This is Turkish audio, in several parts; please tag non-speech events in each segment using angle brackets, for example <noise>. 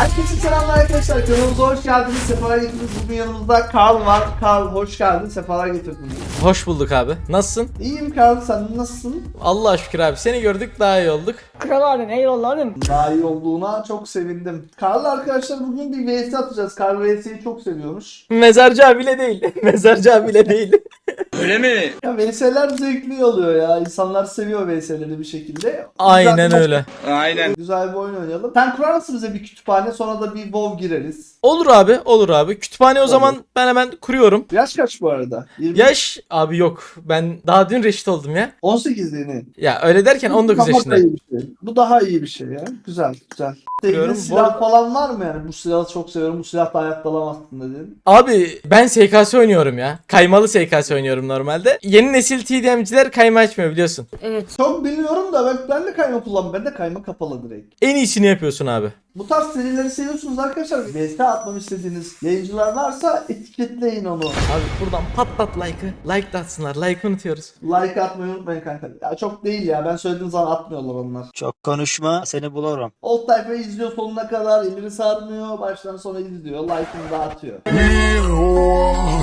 Herkese selamlar arkadaşlar. Kanalımıza hoş geldiniz. Sefalar getirdiniz. Bugün yanımızda Karl var. Karl hoş geldin. Sefalar getirdin. Hoş bulduk abi. Nasılsın? İyiyim Karl. Sen nasılsın? Allah şükür abi. Seni gördük daha iyi olduk. Kral abim eyvallah abim. Daha iyi olduğuna çok sevindim. Karl arkadaşlar bugün bir VS atacağız. Karl VS'yi çok seviyormuş. Mezarcı abiyle değil. <laughs> Mezarcı abiyle değil. <laughs> Ya VS'ler zevkli oluyor ya. İnsanlar seviyor VS'leri bir şekilde. Aynen Güzel- öyle. Aynen. Güzel bir oyun oynayalım. Sen kurar mısın bize bir kütüphane sonra da bir WoW gireriz. Olur abi, olur abi. Kütüphane o zaman ben hemen kuruyorum. Yaş kaç bu arada? 20... Yaş abi yok. Ben daha dün reşit oldum ya. 18 yeni. Ya öyle derken 19 Daha yaşında. iyi bir şey. Bu daha iyi bir şey ya. Güzel güzel. Bu silah arada- falan var mı yani? Bu silahı çok seviyorum. Bu silahla hayatta alamazsın dedin. Abi ben SKS oynuyorum ya. Kaymalı SKS oynuyorum normalde. Yeni nesil TDM'ciler kayma açmıyor biliyorsun. Evet. Çok bilmiyorum da ben, ben de kayma kullanmıyorum. Ben de kayma kapalı direkt. En iyisini yapıyorsun abi. Bu tarz serileri seviyorsunuz arkadaşlar. VS atmamı istediğiniz yayıncılar varsa etiketleyin onu. Abi buradan patlat like'ı. Like de atsınlar. Like unutuyoruz. Like atmayı unutmayın kanka. Ya çok değil ya. Ben söylediğim zaman atmıyorlar onlar. Çok konuşma seni bulurum. Old Tayfa izliyor sonuna kadar. elini sarmıyor. Baştan sona izliyor. Like'ını da atıyor.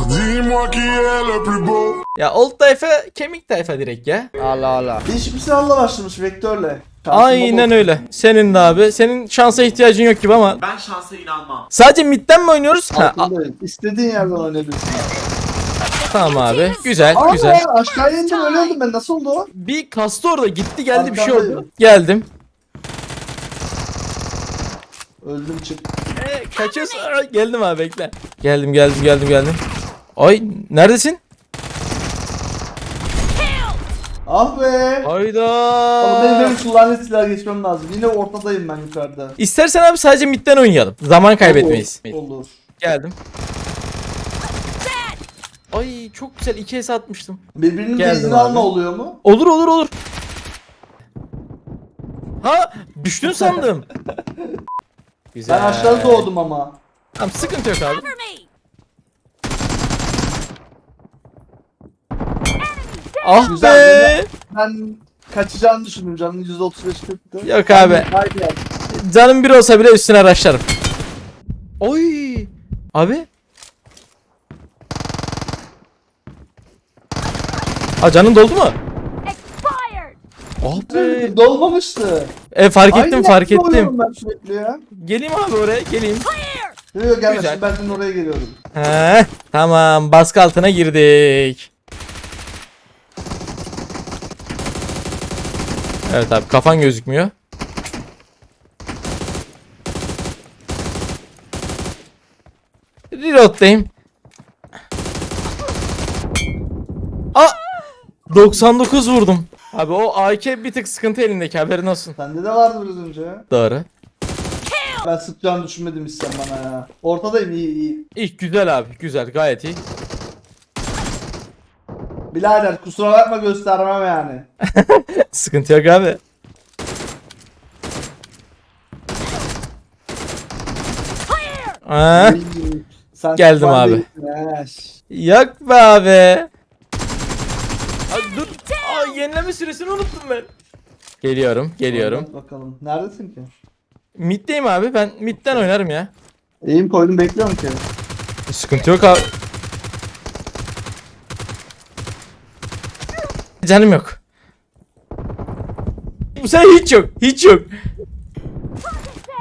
Dis-moi qui est le plus beau. Ya old tayfa kemik tayfa direkt ya. Allah Allah. Değişik bir silahla başlamış Vektör'le. Şansıma Aynen bak. öyle. Senin de abi. Senin şansa ihtiyacın yok gibi ama. Ben şansa inanmam. Sadece midden mi oynuyoruz? Ha, a- Altındayım. İstediğin yerden oynayabilirsin. tamam abi. Güzel, Aa, güzel. aşağıya indim öyle oldum ben. Nasıl oldu o? Bir kastı orada gitti geldi bir şey Arkandayım. oldu. Geldim. Öldüm çık. Ee, kaçıyorsun. Aa, Geldim abi bekle. Geldim geldim geldim geldim. Ay neredesin? Ah be. Hayda. Ama benim benim şu lanet silah geçmem lazım. Yine ortadayım ben yukarıda. İstersen abi sadece midden oynayalım. Zaman kaybetmeyiz. Olur. Olur. Geldim. Ay çok güzel iki es atmıştım. Birbirinin Geldim benzini abi. alma oluyor mu? Olur olur olur. Ha düştün sandım. Güzel. <laughs> Ben aşağıda doğdum ama. Tamam sıkıntı yok abi. Ah Güzel, be. Ben kaçacağını düşündüm canım %35 kırktı. Yok abi. Haydi ya. Canım bir olsa bile üstüne araçlarım. Oy. Abi. Aa canın doldu mu? Ah be. Dolmamıştı. E fark ettim Aynı fark yerde ettim. oluyorum Ben sürekli ya. Geleyim abi oraya geleyim. Yok yok gelme Güzel. şimdi ben senin oraya geliyorum. He, tamam baskı altına girdik. Evet abi kafan gözükmüyor. Reload'dayım. Aa! 99 vurdum. Abi o AK bir tık sıkıntı elindeki haberin olsun. Sende de vardı biraz önce ya. Doğru. Ben sıkacağını düşünmedim hiç bana ya. Ortadayım iyi iyi. İlk güzel abi güzel gayet iyi. Birader kusura bakma göstermem yani. <laughs> Sıkıntı yok abi. İyi. Sen Geldim abi. değilsin. Yok be abi. Ay dur. Aa yenileme süresini unuttum ben. Geliyorum, geliyorum. Anlat Bakalım. Neredesin ki? Mid'deyim abi. Ben mid'den oynarım ya. Eğim koydum bekliyorum ki. Sıkıntı yok abi. Canım yok. Bu sefer hiç yok. Hiç yok.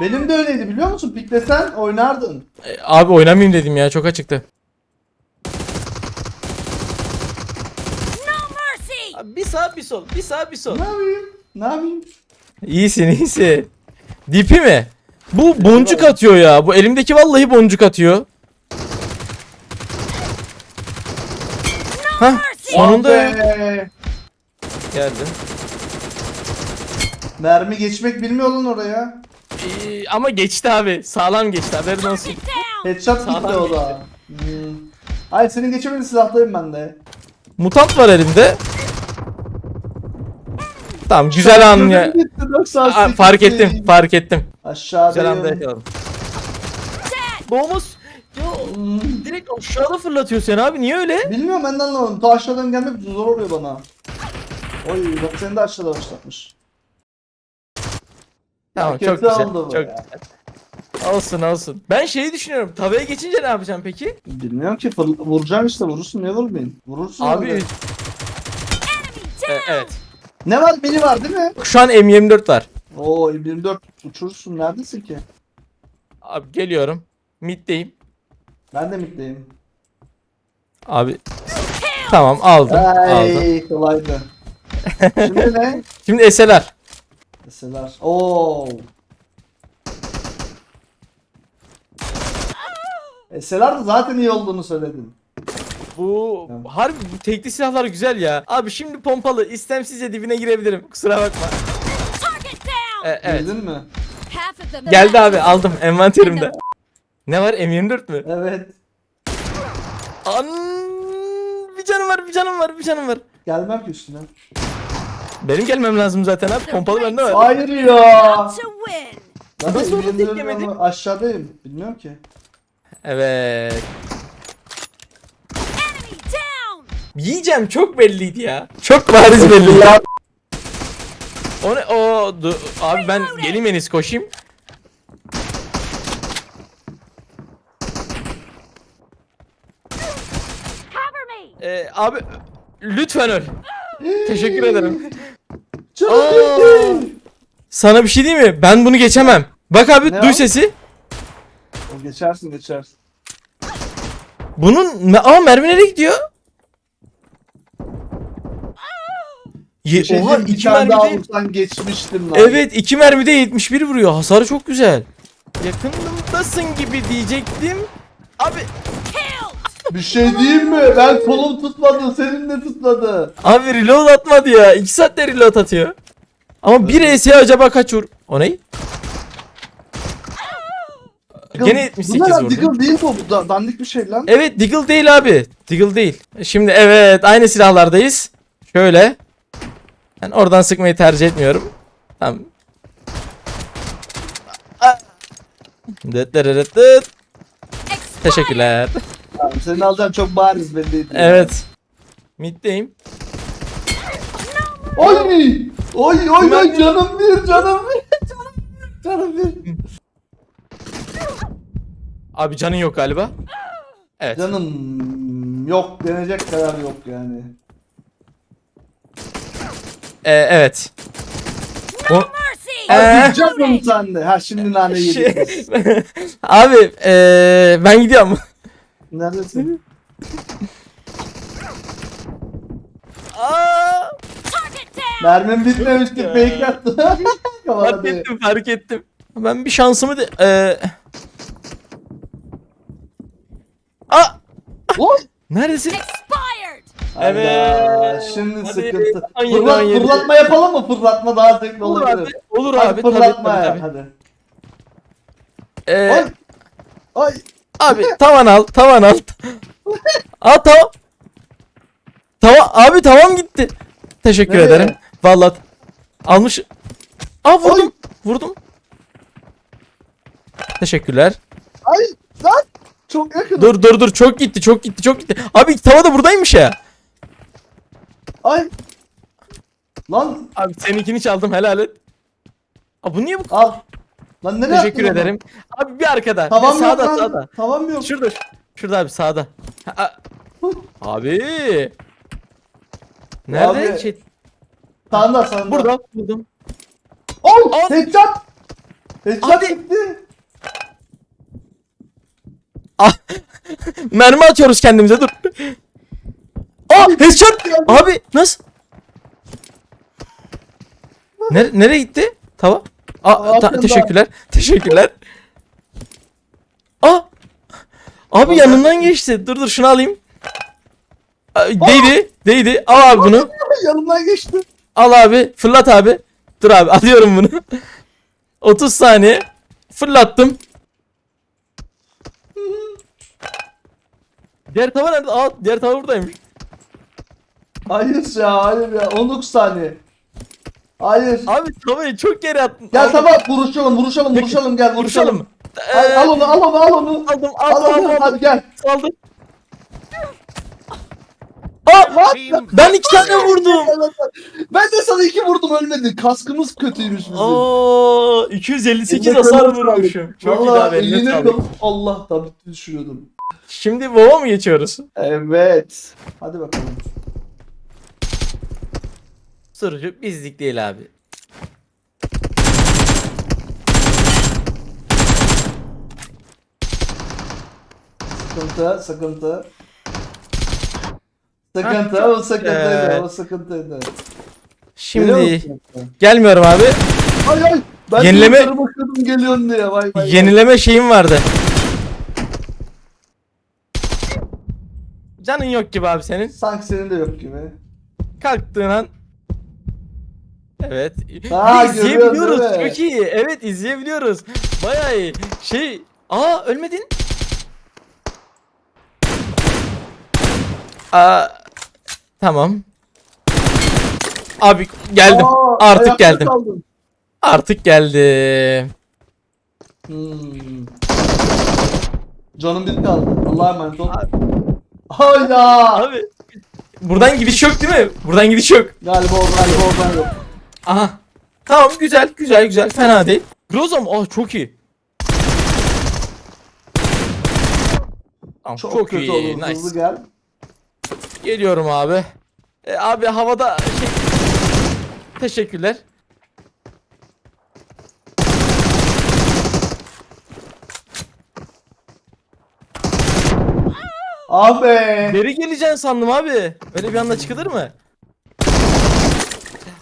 Benim de öyleydi biliyor musun? Piklesen oynardın. E, Abi oynamayayım dedim ya. Çok açıktı. Abi bir sağ bir sol. Bir sağ bir sol. Ne yapayım? Ne yapayım? İyisin iyisin. Dipi mi? Bu boncuk atıyor ya. Bu elimdeki vallahi boncuk atıyor. Hah sonunda be! Geldim. Mermi geçmek bilmiyor lan oraya. Ee, ama geçti abi. Sağlam geçti haberin olsun. Headshot Sağlam gitti o da. Hmm. Hayır senin geçemediğin silahtayım ben de. Mutant var elimde. Tamam güzel an ya. Gitti, 98 Aa, fark ettim fark ettim. Güzel anda Aşağıdayım. yakaladım. Ya direkt aşağıda fırlatıyor seni abi niye öyle? Bilmiyorum ben de anlamadım. Ta aşağıdan gelmek zor oluyor bana. Oy bak seni de aşağıda başlatmış. Tamam çok güzel. Çok ya. güzel. Olsun olsun. Ben şeyi düşünüyorum. Tavaya geçince ne yapacağım peki? Bilmiyorum ki fır- vuracaksın işte vurursun niye vurmayın? Vurursun. Abi öyle. E, evet. Ne var beni var değil mi? Şu an M24 var. Oo 24 uçurursun neredesin ki? Abi geliyorum. Mid'deyim. Ben de middeyim. Abi tamam aldım. aldım. Ay kolaydı. Şimdi ne? Şimdi SLR. Mesela. Oo. Eseler de zaten iyi olduğunu söyledin. Bu Tamam. harbi bu tekli silahlar güzel ya. Abi şimdi pompalı istemsizce dibine girebilirim. Kusura bakma. Target down. E, evet. Bildin mi? Half of them. Geldi abi aldım envanterimde. <laughs> Ne var M24 mü? Evet. An bir canım var bir canım var bir canım var. Gelmem ki üstüne. Benim gelmem lazım zaten abi. Pompalı bende var. Hayır ya. Nasıl onu ama Aşağıdayım. Bilmiyorum ki. Evet. Enemy down. Yiyeceğim çok belliydi ya. Çok bariz belliydi. O ne? O du- abi ben geleyim en iyisi koşayım. Cover me. Ee, abi lütfen öl. Teşekkür ederim. <laughs> Çok Aa. iyi. Sana bir şey diyeyim mi? Ben bunu geçemem. Bak abi Ne duy o? sesi. O geçersin geçersin. Bunun ama mermi nereye gidiyor? Ye- Bir şey Oha diyeyim, bir iki tane daha vursan geçmiştim lan. Evet iki mermide 71 vuruyor. Hasarı çok güzel. Yakınımdasın gibi diyecektim. Abi. Bir şey diyeyim mi? Ben kolum tutmadı, senin de tutmadı. abi reload atmadı ya. 2 saatte reload atıyor. Ama bir ES'ye acaba kaç vur? O ne? Gene 78 Bunlar vurdu. Diggle değil bu. bu da- dandik bir şey lan. Evet Deagle değil abi. Deagle değil. Şimdi evet aynı silahlardayız. Şöyle. Ben oradan sıkmayı tercih etmiyorum. Tamam. Ah. Dıt dıt dıt dıt. Teşekkürler. Tamam, senin alacağın çok bariz belliydi. Evet. Mid'deyim. Oy! Oy oy oy canım bir canım bir <laughs> canım bir canım bir. Abi canın yok galiba. Evet. Canım yok denecek kadar yok yani. Ee, evet. O-. Ee? Abi canım sen de. Ha şimdi nane Şey- yedik biz. <laughs> abi ee, ben gidiyorum. Neredesin? <laughs> Aa, Target down. Mermim bitmemişti Ya. fake attı. <laughs> fark ettim fark ettim. Ben bir şansımı de... Ee... Aa! Oy! <laughs> Neredesin? Expired. Evet. Hayda, Şimdi Hadi, sıkıntı. Fırlat, fırlatma yapalım mı? Fırlatma daha zevkli Olur olabilir. abi. Olur Hadi abi. Tabii, fırlatma tabii, ya tabii. hadi. Ee, Ay! Ay! Abi tavan al, tavan al. Aa tamam. Tamam abi tamam gitti. Teşekkür Nereye? ederim. Vallahi almış. Aa vurdum. Ay! Vurdum. Teşekkürler. Ay! Lan! Çok yakın. Dur dur dur çok gitti çok gitti çok gitti. Abi tava da buradaymış ya. Ay! Lan Abi seninkini çaldım helal et. Aa bu niye bu? al. Lan nereye Teşekkür attın ederim. Abi bir arkada. Tamam bir yok sağda lan. sağda. Tamam yok. Şurada. Şurada abi sağda. Ha, a- abi. Nerede? Abi, Şey, Sağında sağında. burada buldum. Oy! Al. Headshot! Headshot Hadi. gitti. Ah. <laughs> Mermi atıyoruz kendimize dur. Aa headshot. Abi nasıl? Nere nereye gitti? Tava. Aa, ta- teşekkürler. <laughs> Teşekkürler. Aa. Abi yanından geçti. Dur dur şunu alayım. Aa, Değdi. Değdi. Al abi bunu. Yanımdan geçti. Al abi. Fırlat abi. Dur abi <laughs> alıyorum bunu. 30 saniye. Fırlattım. Diğer tava nerede? Aa diğer tava buradaymış. Hayır ya hayır ya 19 saniye. Hayır. Abi tavayı çok geri attın. Gel Aldım. tamam vuruşalım vuruşalım vuruşalım gel vuruşalım. Vuruşalım? Al, Ee, al onu al onu al onu. Aldım Al aldım onu aldım. hadi gel. Aldım. Aa, ben iki tane vurdum. Ben de sana iki vurdum ölmedin. Kaskımız kötüymüş bizim. Aa, 258 Eline hasar vurmuşum. Çok iyi Vallahi abi eline Allah tabii düşürüyordum. Şimdi baba mı geçiyoruz? Evet. Hadi bakalım. Sorucu bizlik değil abi. Sıkıntı, sıkıntı. Sıkıntı, o sıkıntıydı, Evet. o sıkıntıydı. Geliyor Şimdi musun? gelmiyorum abi. Ay ay. Ben Yenileme- Yenileme... bakıyordum geliyorsun diye. Vay vay. Yenileme şeyim vardı. Canın yok gibi abi senin. Sanki senin de yok gibi. Kalktığın an Evet. Aa, Bir izleyebiliyoruz. değil mi? Çok iyi. Evet izleyebiliyoruz. Bayağı iyi. Şey, aa ölmedin. Aa, tamam. Abi geldim. Aa, Artık ayakta geldim. kaldım. Artık geldim. Hmm. Canım bir kaldı. Allah'a emanet ol. Hayda. Abi buradan gidiş yok değil mi? Buradan gidiş yok. Galiba o galiba oradan yok. Aha. Tamam güzel güzel güzel fena değil. Grozom oh çok iyi. Tamam, Çok, çok, kötü iyi. olur. Nice. Hızlı gel. Geliyorum abi. E, abi havada şey... Teşekkürler. Abi. Geri geleceğim sandım abi. Öyle bir anda çıkılır mı?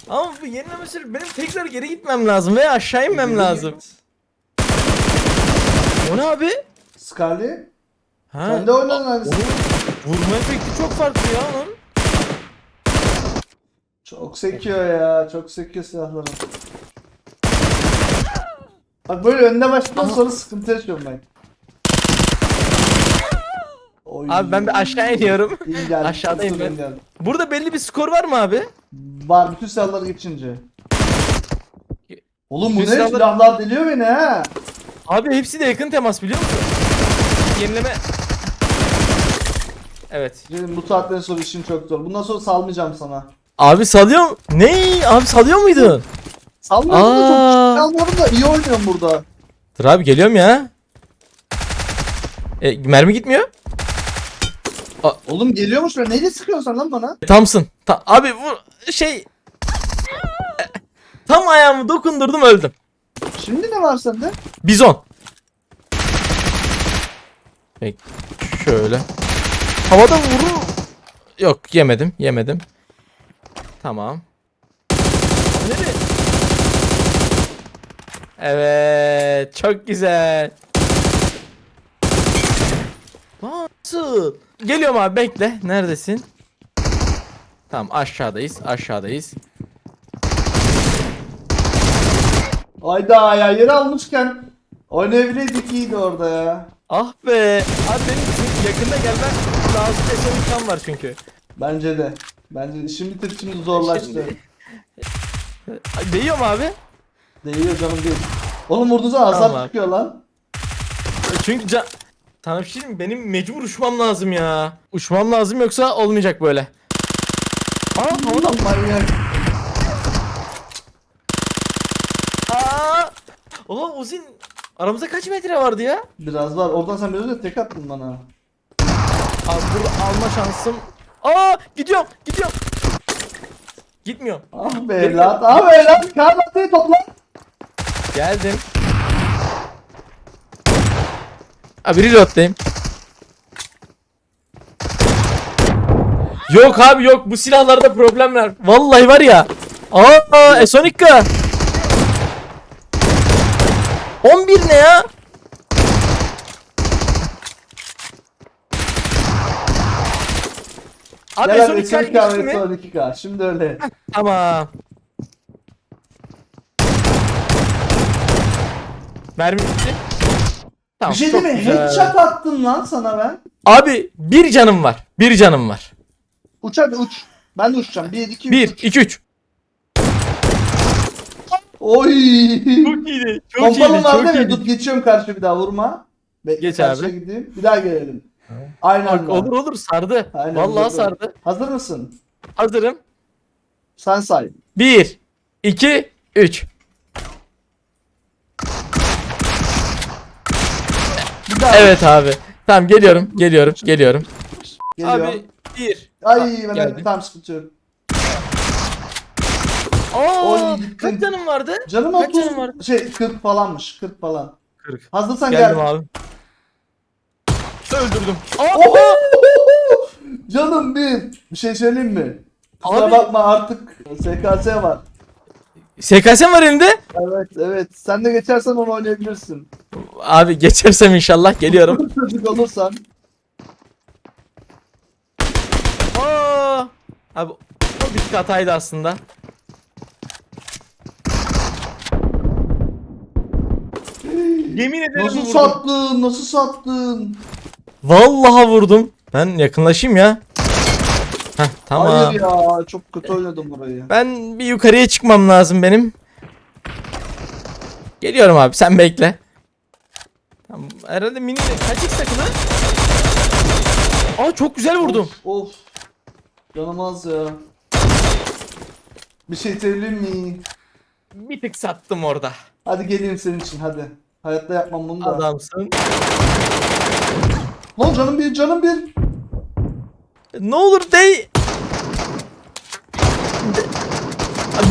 Ama bu yenileme sürü benim tekrar geri gitmem lazım veya aşağı inmem lazım. O ne abi? Scarlet. Ha. Sen de oynadın aynısı. Vurma efekti çok farklı ya onun. Çok sekiyor ya. Çok sekiyor silahları. Bak böyle önde başladıktan sonra sıkıntı yaşıyorum ben. Oy. Abi ben bir aşağı iniyorum. <laughs> İyi geldi. Aşağıdayım ben. geldi. Burada belli bir skor var mı abi? Var bütün silahları geçince. Oğlum bu ne? Silahlar- Silahlar deliyor beni ha. Abi hepsi de yakın temas biliyor musun? Yenileme. Evet. Benim bu saatten sonra işin çok zor. Bundan sonra salmayacağım sana. Abi salıyor Ne? Abi salıyor muydun? Salmıyorum da çok salmıyorum da iyi oynuyorum burada. Dur abi geliyorum ya. E, mermi gitmiyor. Oğlum geliyormuş be. Neyle sıkıyorsun lan bana? Tamsın. Ta- abi bu şey... <laughs> Tam ayağımı dokundurdum öldüm. Şimdi ne var sende? Bizon. Peki şöyle. Havada vurur. Yok yemedim yemedim. Tamam. Nereye? Evet çok güzel. Nasıl? Geliyorum abi bekle. Neredesin? Tamam aşağıdayız aşağıdayız. Ayda ya yeri almışken oynayabilirdik iyiydi orada ya. Ah be. Abi benim yakında gelmen lazım. Esonikam var çünkü. Bence de. Bence de. Şimdi şimdi zorlaştı. Şimdi- Değiyor mu abi? Değiyor canım değil. Oğlum vurduğun zaman hasar Tamam. çıkıyor lan. Çünkü can... Sana bir şey diyeyim mi? Benim mecbur uçmam lazım ya. Uçmam lazım yoksa olmayacak böyle. Aa havada. Manyak. Aa! Oha Uzin aramızda kaç metre vardı ya? Biraz var. Oradan sen biraz önce tek attın bana. Abi burada alma şansım. Aa gidiyorum gidiyorum. Gitmiyor. Ah be evlat. Ah be evlat. Kahvaltıyı topla. Geldim. Abi reload'dayım. Yok abi yok bu silahlarda problemler. Vallahi var ya. Aa Esonika. 11 ne ya? Abi Gel hadi Esonika son geçti kahve mi? son 2K. Şimdi öyle. Tamam. Mermi bitti. Tamam, Bir şey değil mi? güzel. Headshot attım lan sana ben. Abi bir canım var. Bir canım var. Uç hadi uç. Ben de uçacağım. 1 2 1, 2, 3. Oy. Çok iyiydi. Çok Pompalım iyiydi. Çok değil mi? iyiydi. Dur geçiyorum karşı bir daha vurma. Bekle Geç karşıya abi. gideyim. Bir daha gelelim. Aynen. Bak, olur olur sardı. Aynen, Vallahi olur. sardı. Hazır mısın? Hazırım. Sen say. 1 2 3 daha. Evet abi. Tamam geliyorum. Geliyorum. Geliyorum. Geliyor. Abi 1 Ay ben tam sıkıntı yok. Aa, Oy, gittin. kaç canım vardı? Canım Kaç 30 canım var? şey 40 falanmış 40 falan. 40. Hazırsan Geldim gel. abi. Öldürdüm. Aa, Oho! <laughs> Canım bir. Bir şey söyleyeyim mi? Kusura Abi- bakma artık SKS var. SKS mi var elinde? Evet evet. Sen de geçersen onu oynayabilirsin. Abi geçersem inşallah geliyorum. Çocuk olursan. Aa! Abi o bir hataydı aslında. Yemin ederim Nasıl vurdum. sattın? Nasıl sattın? Vallahi vurdum. Ben yakınlaşayım ya. Heh, tamam. Hayır ya çok kötü oynadım burayı. Ben bir yukarıya çıkmam lazım benim. Geliyorum abi sen bekle. Tamam, herhalde mini kaç x takılı? Aa çok güzel vurdum. Of. of. Canım az ya. Bir şey söyleyeyim mi? Bir tık sattım orada. Hadi geleyim senin için hadi. Hayatta yapmam bunu da. Adamsın. Lan canım bir canım bir. Ne olur dey.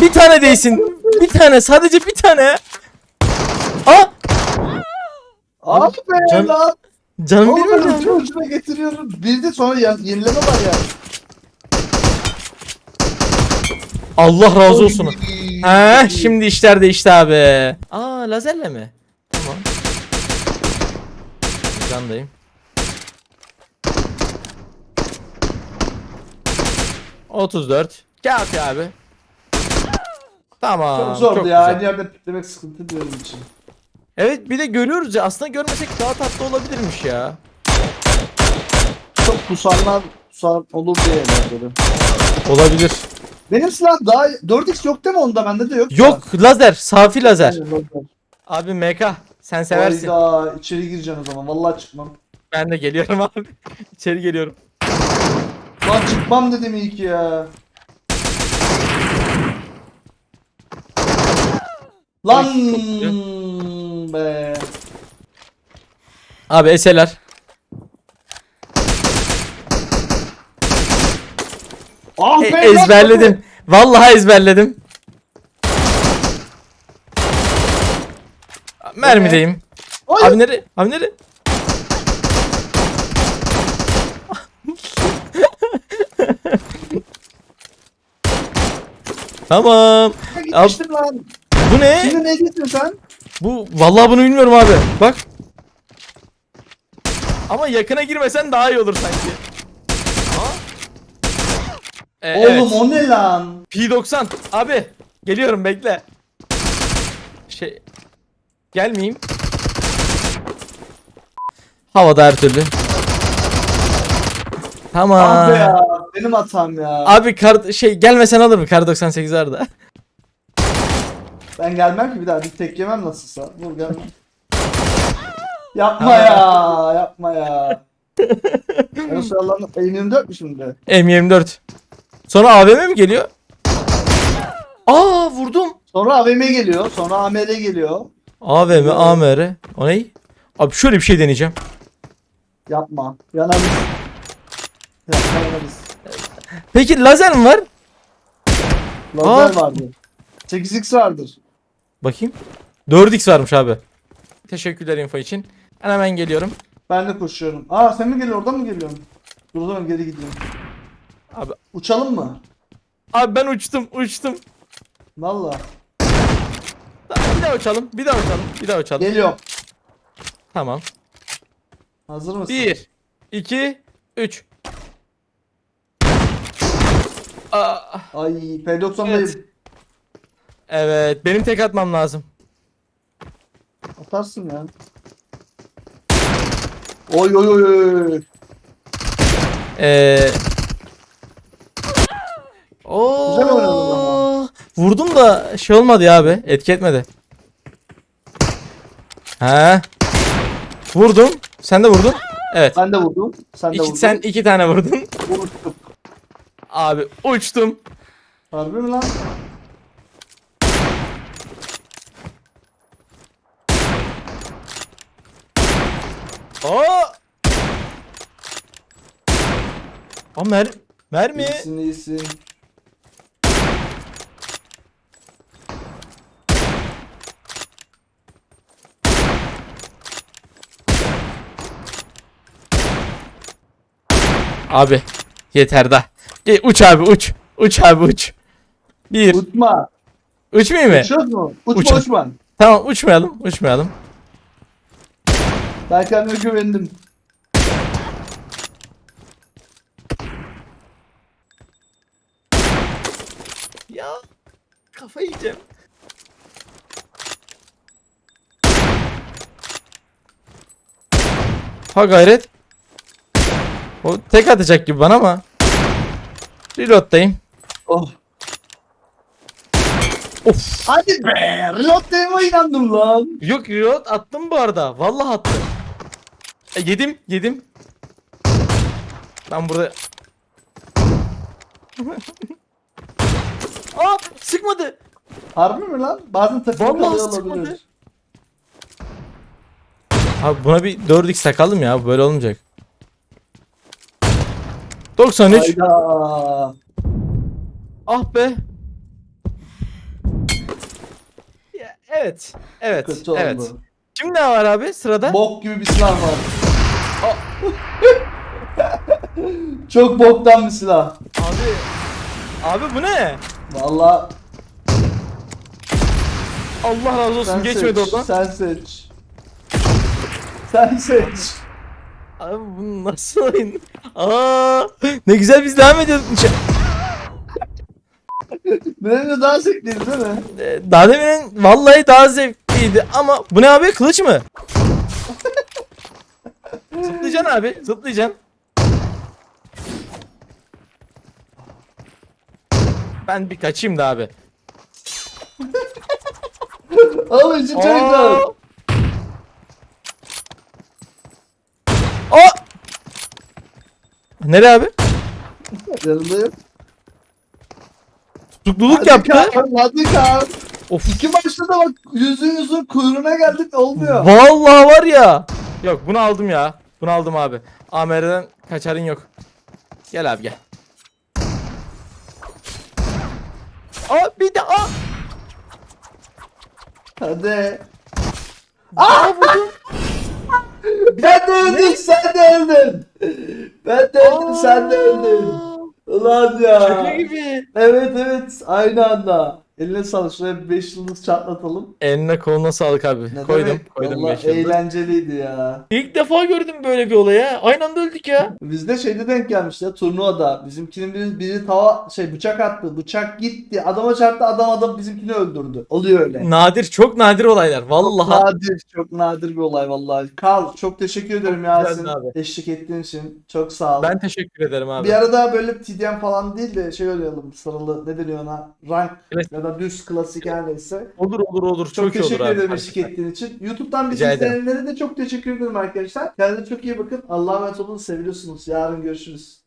Bir tane değsin. Bir tane sadece bir tane. Aa Abi be can- lan. canım Oğlum ben bilmiyorum. ucu ucuna getiriyorum. Bir de sonra ya, yenileme var ya. Allah razı olsun. Oy. Ha şimdi işler değişti abi. Aa lazerle mi? Tamam. Candayım. Otuz dört. Kafi abi. Tamam. Çok zordu çok ya. güzel. Aynı yerde piklemek sıkıntı diyorum için. Evet bir de görüyoruz ya aslında görmesek daha tatlı olabilirmiş ya. Çok pusanlar pusar olur diye böyle. Olabilir. Benim silah daha 4x yok değil mi onda bende de yok. Yok lazer, safi lazer. Abi MK sen seversin. Hayda içeri gireceğim o zaman vallahi çıkmam. Ben de geliyorum <laughs> abi. İçeri geliyorum. Lan çıkmam dedim iyi ki ya. Lan be. Abi eseler. Ah E- be, ezberledim. Vallahi ezberledim. Mermideyim. Hayır. Abi nere? Abi nere? <laughs> tamam. Gitmiştim lan. Bu ne? Şimdi ne gittin sen? Bu vallahi bunu bilmiyorum abi. Bak. Ama yakına girmesen daha iyi olur sanki. Aa. E, Oğlum evet. o ne lan? P90 abi geliyorum bekle. Şey gelmeyeyim. Havada her türlü. Tamam. Ah be ya. Benim hatam ya. Abi kar şey gelmesen olur mu kar 98 var da. Ben gelmem ki bir daha. Bir tek yemem nasılsa. Vur gelmem. <laughs> yapma ya. Yapma ya. Sıralar M24 mü şimdi? M24. Sonra AVM mi geliyor? Aa vurdum. Sonra AVM geliyor. Sonra AMR geliyor. AVM, AMR. O ne? Abi şöyle bir şey deneyeceğim. Yapma. Yanarız. Yapma yanarız. Peki lazer mi var? Lazer Aa. vardı. 8x vardır. Bakayım. 4x varmış abi. Teşekkürler info için. Ben hemen geliyorum. Ben de koşuyorum. Aa sen mi geliyorsun? Oradan mı geliyorsun? Dur o zaman geri gideyim. Abi Uçalım mı? abi ben uçtum, uçtum. Valla. Tamam, bir daha uçalım, bir daha uçalım, bir daha uçalım. Geliyorum. Tamam. Hazır mısın? 1 2 3 Aa, Ay P90'dayım. Evet. Evet, benim tek atmam lazım. Atarsın ya. Oy oy oy oy. Ee... Oo. Güzel oynadın ama. Vurdum da şey olmadı ya abi. Etki etmedi. He. Vurdum. Sen de vurdun. Evet. Ben de vurdum. Sen de İki, vurdun. sen iki tane vurdun. Vurdum. Abi uçtum. Harbi mi lan? Aa! Aa mer mermi. İyisin iyisin. Abi yeter da. Ge- Uç abi uç. Uç abi uç. Bir. Uçma. Uçmayayım mı? Uçuyoruz mu? Uçma Uçun. uçma. Tamam uçmayalım. Uçmayalım. Ben kendime güvendim. Ya kafa yiyeceğim. Ha gayret. O tek atacak gibi bana ama. Reload'dayım. Oh. Of. Hadi be. Reload demeye inandım lan. Yok reload attım bu arada. Vallahi attım. E, yedim yedim. Ben burada... Aa sıkmadı. Harbi mi lan? Bazen takım Vallahi kalıyor sıkmadı. olabilir. Abi buna bir 4x takalım ya böyle olmayacak. 93. Hayda. Ah be. Ya, evet. Evet. Kötü oldu. evet. Şimdi ne var abi sırada? Bok gibi bir silah var. <laughs> Çok boktan bir silah. abi. Abi bu ne? Valla Allah razı olsun sen geçmedi seç. oradan. Sen seç. Sen seç. Abi bu nasıl oyun? Aa, ne güzel biz devam ediyorduk. Benimle daha zevkliydi değil mi? Ee, Daha demin vallahi daha zevkliydi ama bu ne abi kılıç mı? Zıplayacaksın abi zıplayacaksın. Ben bir kaçayım da abi. Al için çocuklar. Aa! Nereye abi? Yanındayım. Tutukluluk Hadi yaptı. Kaan, hadi Kaan. Of. İki maçta da bak yüzün yüzün kuyruğuna geldik olmuyor. Vallahi var ya. Yok bunu aldım ya. Bunu aldım abi. AMR'den kaçarın yok. Gel abi gel. Aa bir de aa. Hadi. Aa vurdum. <laughs> Ben de öldüm sen de öldün. Ben de öldüm sen de öldün. Ulan ya. Şaka gibi. Evet evet aynı anda. Eline sağlık şuraya 5 yıldız çatlatalım. Eline koluna sağlık abi. Ne koydum. demek? Koydum Vallahi 5 yıldız. eğlenceliydi ya. İlk defa gördüm böyle bir olay ya. Aynı anda öldük ya. Bizde şeyde denk gelmişti ya turnuvada. Bizimkinin biri, biri tava şey bıçak attı. Bıçak gitti. Adama çarptı adam adam bizimkini öldürdü. Oluyor öyle. Nadir çok nadir olaylar. Vallahi. Nadir, çok nadir bir olay vallahi. Karl çok teşekkür ederim Yasin. abi. Eşlik ettiğin için. Çok sağ ol. Ben teşekkür ederim abi. Bir ara daha böyle TDM falan değil de şey oynayalım. Sarılı ne deniyor ona? Rank Evet. Ya da düz klasik her neyse. Olur olur olur. Çok, Çok, olur teşekkür ederim eşlik ettiğin için. YouTube'dan bizi izleyenlere de çok teşekkür ederim arkadaşlar. Kendinize çok iyi bakın. Allah'a emanet olun. Seviyorsunuz. Yarın görüşürüz.